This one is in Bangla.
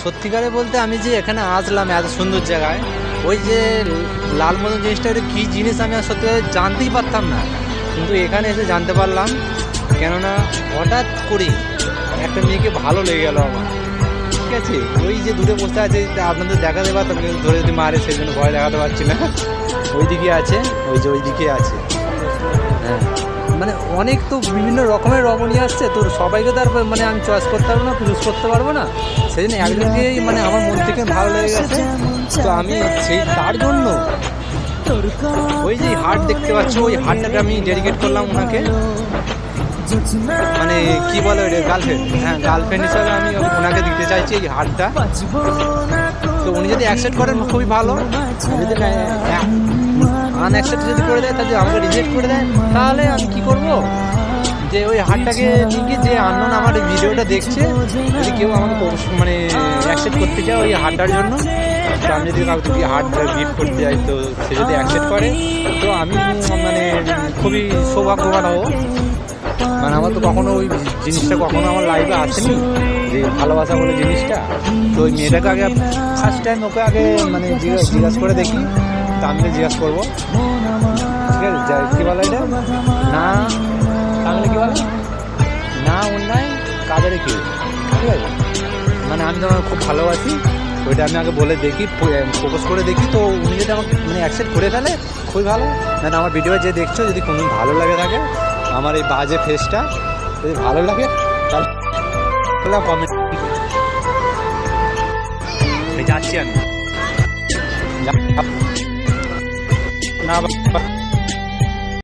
সত্যিকারে বলতে আমি যে এখানে আসলাম এত সুন্দর জায়গায়, ওই যে লাল মতন জিনিসটা কী জিনিস আমি আর সত্যি জানতেই পারতাম না। কিন্তু এখানে এসে জানতে পারলাম, কেননা হঠাৎ করে একটা মেয়েকে ভালো লেগে গেল আমার। ঠিক আছে? ওই যে দূরে বসে আছে আপনাদের দেখাতে পারতাম, কিন্তু ধরে যদি মারে, সেই জন্য ভয় দেখাতে পারছি না। ওই দিকে আছে, ওই যে ওই দিকে আছে। হ্যাঁ। মানে অনেক তো বিভিন্ন রকমের রমণী আসছে তো সবাইকে তো আর মানে আমি চয়েস করতে পারব না চুজ করতে পারব না। সেই জন্য একজনকেই মানে আমার মন থেকে ভালো লেগে গেছে। তো আমি সেই তার জন্য ওই যে হাট দেখতে পাচ্ছ, ওই হাটটাকে আমি ডেডিকেট করলাম ওনাকে। মানে কি বলে গার্লফ্রেন্ড হ্যাঁ গার্লফ্রেন্ড হিসাবে আমি ওনাকে দিতে চাইছি এই হাটটা তো উনি যদি অ্যাকসেপ্ট করেন, খুবই ভালো। যদি আনঅ্যাকসেপ্ট যদি করে দেয় তাহলে আমাকে রিজেক্ট করে দেয়, তাহলে আমি কি করব? যে ওই হাটটাকে নিয়ে যে আননোন আমার ভিডিওটা দেখছে, যদি কেউ আমাকে মানে অ্যাকসেপ্ট করতে চায় ওই হাটটার জন্য, তো আমি যদি কাউকে যদি হাটটা গিফট করতে যাই, তো সে যদি অ্যাকসেপ্ট করে, তো আমি মানে খুবই সৌভাগ্যবান হব। মানে আমার তো কখনো ওই জিনিসটা কখনো আমার লাইফে আসেনি, যে ভালোবাসা বলে জিনিসটা। তো ওই মেয়েটাকে আগে ফার্স্ট টাইম ওকে আগে মানে জিজ্ঞাসা করে দেখি। আমি জিজ্ঞাসা করব। ঠিক আছে কী বলো এটা? না, তাহলে কী বলে? না, অন্যায়, কাদের কি? ঠিক আছে? মানে আমি তোমার খুব ভালোবাসি ওইটা আমি আগে বলে দেখি ফোকাস করে দেখি। তো উনি যদি আমাকে মানে অ্যাকসেপ্ট করে ফেলে, খুবই ভালো। না আমার ভিডিও যে দেখছ, যদি কোনো ভালো লাগে থাকে, আমার এই বাজে ফেসটা যদি ভালো লাগে, তাহলে কমেন্ট যাচ্ছি আমি। যা- না বা-